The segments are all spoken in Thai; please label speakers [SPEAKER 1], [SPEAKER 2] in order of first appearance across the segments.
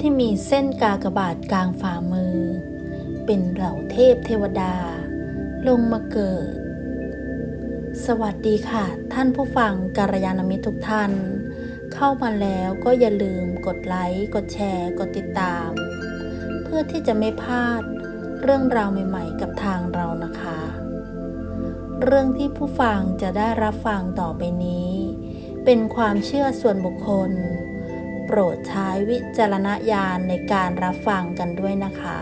[SPEAKER 1] ที่มีเส้นกากบาทกลางฝ่ามือ เป็นเหล่าเทพเทวดา ลงมาเกิด สวัสดีค่ะ ท่านผู้ฟังการยานมิตรทุกท่าน เข้ามาแล้วก็อย่าลืมกดไลค์ กดแชร์ กดติดตาม เพื่อที่จะไม่พลาดเรื่องราวใหม่ๆ กับทางเรานะคะ เรื่องที่ผู้ฟังจะได้รับฟังต่อไปนี้ เป็นความเชื่อส่วนบุคคล ปรดใช้วิจารณญาณในการรับฟังกันด้วยนะคะ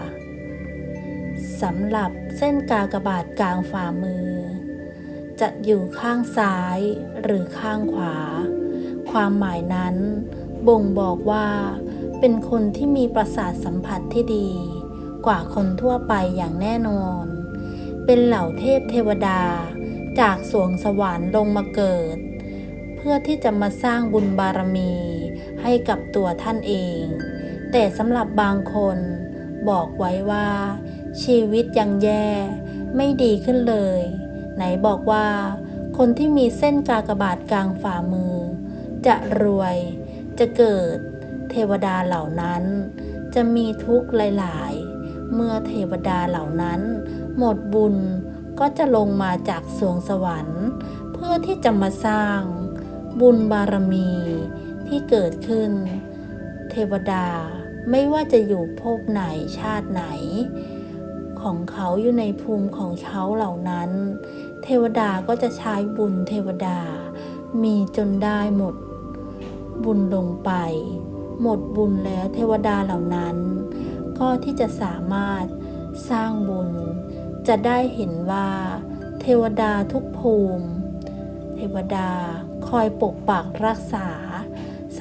[SPEAKER 1] สำหรับเส้นกากบาทกลางฝ่ามือ จะอยู่ข้างซ้ายหรือข้างขวา ความหมายนั้น บ่งบอกว่า เป็นคนที่มีประสาทสัมผัสที่ดี กว่าคนทั่วไปอย่างแน่นอน เป็นเหล่าเทพเทวดาจากสวงสวรรค์ลงมาเกิด เพื่อที่จะมาสร้างบุญบารมี ให้กับตัวท่านเอง แต่สำหรับบางคนบอกไว้ว่า ชีวิตยังแย่ ไม่ดีขึ้นเลย ไหนบอกว่า คนที่มีเส้นกากบาทกลางฝ่ามือ จะรวย จะเกิด เทวดาเหล่านั้น จะมีทุกข์หลาย ๆ เมื่อเทวดาเหล่านั้น หมดบุญก็จะลงมาจากสวงสวรรค์ เพื่อที่จะมาสร้าง บุญบารมี ที่เกิดขึ้น เทวดาไม่ว่าจะอยู่ภพไหนชาติไหน ของเขาอยู่ในภูมิของเขาเหล่านั้น เทวดาก็จะใช้บุญเทวดา มีจนได้หมด บุญลงไป หมดบุญแล้วเทวดาเหล่านั้น ก็ที่จะสามารถสร้างบุญ จะได้เห็นว่า เทวดาทุกภูมิ เทวดาคอยปกปักรักษา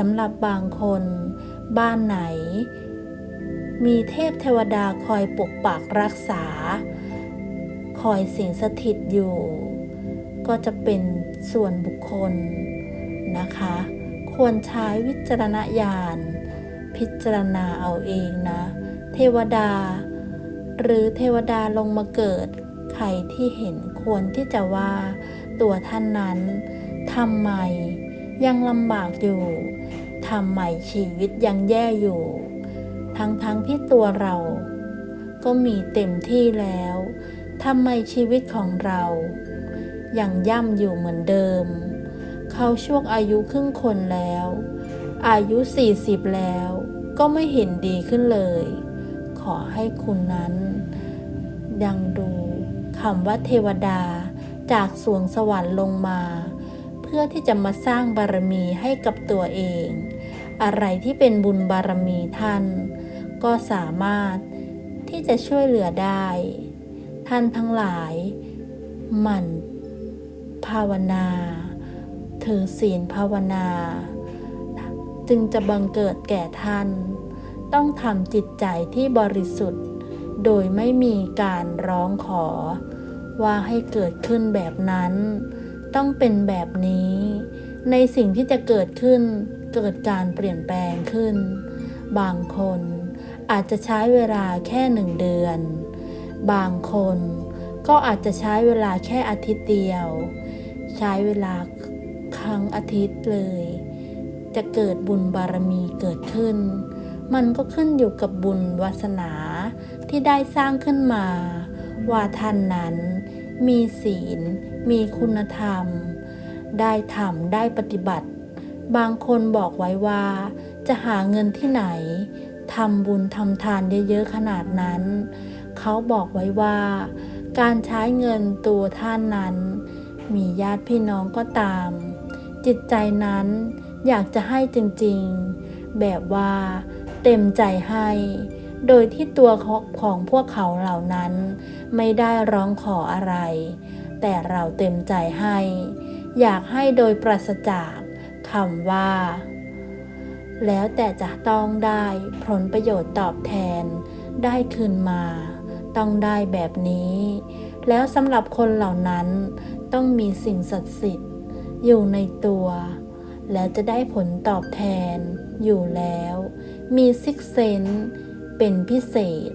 [SPEAKER 1] สำหรับบางคน บ้านไหน มีเทพเทวดาคอยปกปักรักษา คอยสิงสถิตอยู่ ก็จะเป็นส่วนบุคคลนะคะ ควรใช้วิจารณญาณ พิจารณาเอาเองนะ เทวดา หรือเทวดาลงมาเกิด ใครที่เห็นควรที่จะว่าตัวท่านนั้นทำไมยังลำบากอยู่ ทำไมชีวิตยังแย่อยู่ ทั้งๆทที่ตัวเรา ก็มีเต็มที่แล้วทำไมชีวิตของเรายังย่ำอยู่เหมือนเดิม เขาช่วงอายุครึ่งคนแล้ว อายุ 40 แล้วก็ไม่เห็นดีขึ้นเลย ขอให้คุณนั้น ยังดูคำว่าเทวดาจากสวงสวรรค์ลงมา เพื่อที่จะมาสร้างบารมีให้กับตัวเอง อะไรที่เป็นบุญบารมีท่าน ก็สามารถที่จะช่วยเหลือได้ ท่านทั้งหลาย หมั่น ภาวนา ถือศีลภาวนา จึงจะบังเกิดแก่ท่าน ต้องทำจิตใจที่บริสุทธิ์ โดยไม่มีการร้องขอ ว่าให้เกิดขึ้นแบบนั้น ต้องเป็นแบบนี้ ในสิ่งที่จะเกิดขึ้น เกิดการเปลี่ยนแปลงขึ้น บางคนอาจจะใช้เวลาแค่หนึ่งเดือน บางคนก็อาจจะใช้เวลาแค่อาทิตย์เดียว ใช้เวลาครั้งอาทิตย์เลย จะเกิดบุญบารมีเกิดขึ้น มันก็ขึ้นอยู่กับบุญวาสนาที่ได้สร้างขึ้นมา ว่าท่านนั้นมีศีล มีคุณธรรม ได้ทำได้ปฏิบัติ บางคนบอกไว้ว่า จะหาเงินที่ไหนทำบุญทำทานเยอะๆขนาดนั้น เขาบอกไว้ว่า การใช้เงินตัวท่านนั้น มีญาติพี่น้องก็ตาม จิตใจนั้นอยากจะให้จริงๆ แบบว่าเต็มใจให้ โดยที่ตัวของพวกเขาเหล่านั้น ไม่ได้ร้องขออะไร แต่เราเต็มใจให้ อยากให้โดยปราศจากคำว่า แล้วแต่จะต้องได้ผลประโยชน์ตอบแทน ได้คืนมา ต้องได้แบบนี้ แล้วสำหรับคนเหล่านั้นต้องมีสิ่งศักดิ์สิทธิ์ อยู่ในตัว แล้วจะได้ผลตอบแทน อยู่แล้ว มีซิกเซนเป็นพิเศษ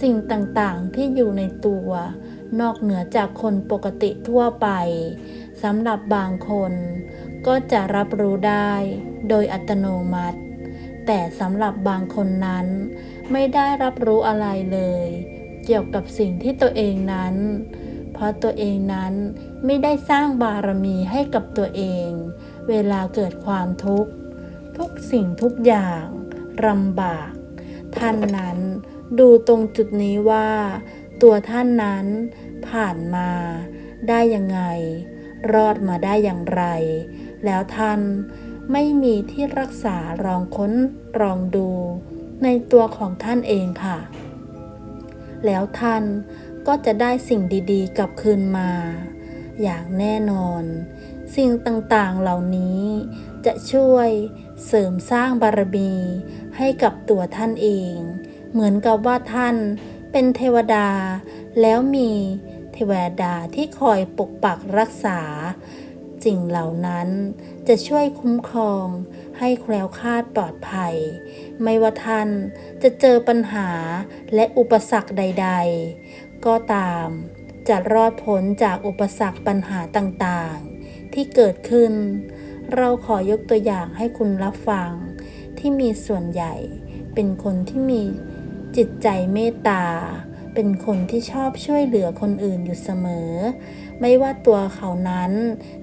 [SPEAKER 1] สิ่งต่างๆที่อยู่ในตัวนอกเหนือจากคนปกติทั่วไป สำหรับบางคน ก็จะรับรู้ได้โดยอัตโนมัติแแต่สำหรับบางคนนั้นไม่ได้รับรู้อะไรเลย เกี่ยวกับสิ่งที่ตัวเองนั้น เพราะตัวเองนั้นไม่ได้สร้างบารมีให้กับตัวเอง เวลาเกิดความทุกข์ ทุกสิ่งทุกอย่างลำบาก ท่านนั้นดูตรงจุดนี้ว่า ตัวท่านนั้นผ่านมาได้ยังไง รอดมาได้อย่างไร แล้วท่านไม่มีที่รักษารองค้นรองดูในตัวของท่านเองค่ะ แล้วท่านก็จะได้สิ่งดีๆกลับคืนมา อย่างแน่นอน สิ่งต่างๆเหล่านี้จะช่วยเสริมสร้างบารมีให้กับตัวท่านเอง เหมือนกับว่าท่านเป็นเทวดาแล้วมี เทวดาที่คอยปกปักรักษา สิ่งเหล่านั้นจะช่วยคุ้มครองให้แคล้วคลาดปลอดภัย ไม่ว่าท่านจะเจอปัญหาและอุปสรรคใด ๆ ก็ตามจะรอดพ้นจากอุปสรรคปัญหาต่างๆ ที่เกิดขึ้น เราขอยกตัวอย่างให้คุณรับฟัง ที่มีส่วนใหญ่เป็นคนที่มีจิตใจเมตตา เป็นคนที่ชอบช่วยเหลือคนอื่นอยู่เสมอ ไม่ว่าตัวเขานั้น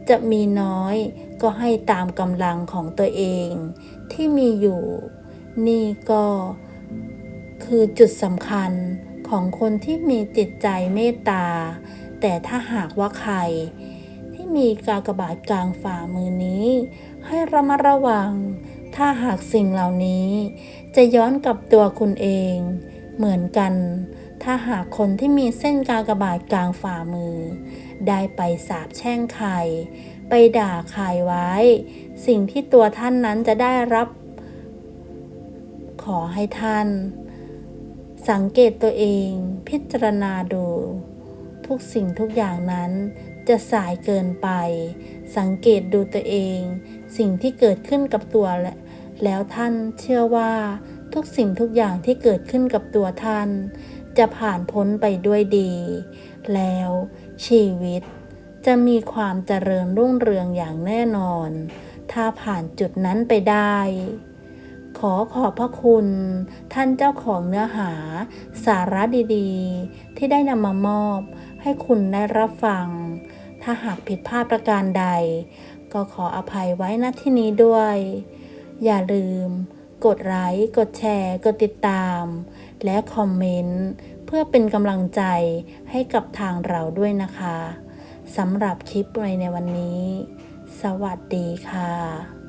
[SPEAKER 1] จะมีน้อยก็ให้ตามกำลังของตัวเองที่มีอยู่ นี่ก็คือจุดสำคัญของคนที่มีจิตใจเมตตา แต่ถ้าหากว่าใคร ที่มีกากบาทกลางฝ่ามือนี้ ให้ระมัดระวัง ถ้าหากสิ่งเหล่านี้ จะย้อนกลับตัวคุณเอง เหมือนกัน ถ้าหากคนที่มีเส้นกากบาทกลางฝ่ามือ ได้ไปสาบแช่งใคร ไปด่าใครไว้ สิ่งที่ตัวท่านนั้นจะได้รับ ขอให้ท่าน สังเกตตัวเองพิจารณาดู ทุกสิ่งทุกอย่างนั้นจะสายเกินไป สังเกตดูตัวเอง สิ่งที่เกิดขึ้นกับตัวและแล้วท่านเชื่อว่าทุกสิ่งทุกอย่างที่เกิดขึ้นกับตัวท่าน จะผ่านพ้นไปด้วยดี แล้วชีวิตจะมีความเจริญรุ่งเรืองอย่างแน่นอน ถ้าผ่านจุดนั้นไปได้ ขอขอบพระคุณ ท่านเจ้าของเนื้อหา สาระดีๆ ที่ได้นำมามอบ ให้คุณได้รับฟัง ถ้าหากผิดพลาดประการใด ก็ขออภัยไว้ณที่นี้ด้วย อย่าลืม กดไลค์ กดแชร์ กดติดตาม และคอมเมนต์ เพื่อเป็นกำลังใจให้กับทางเราด้วยนะคะสำหรับคลิปในวันนี้ สวัสดีค่ะ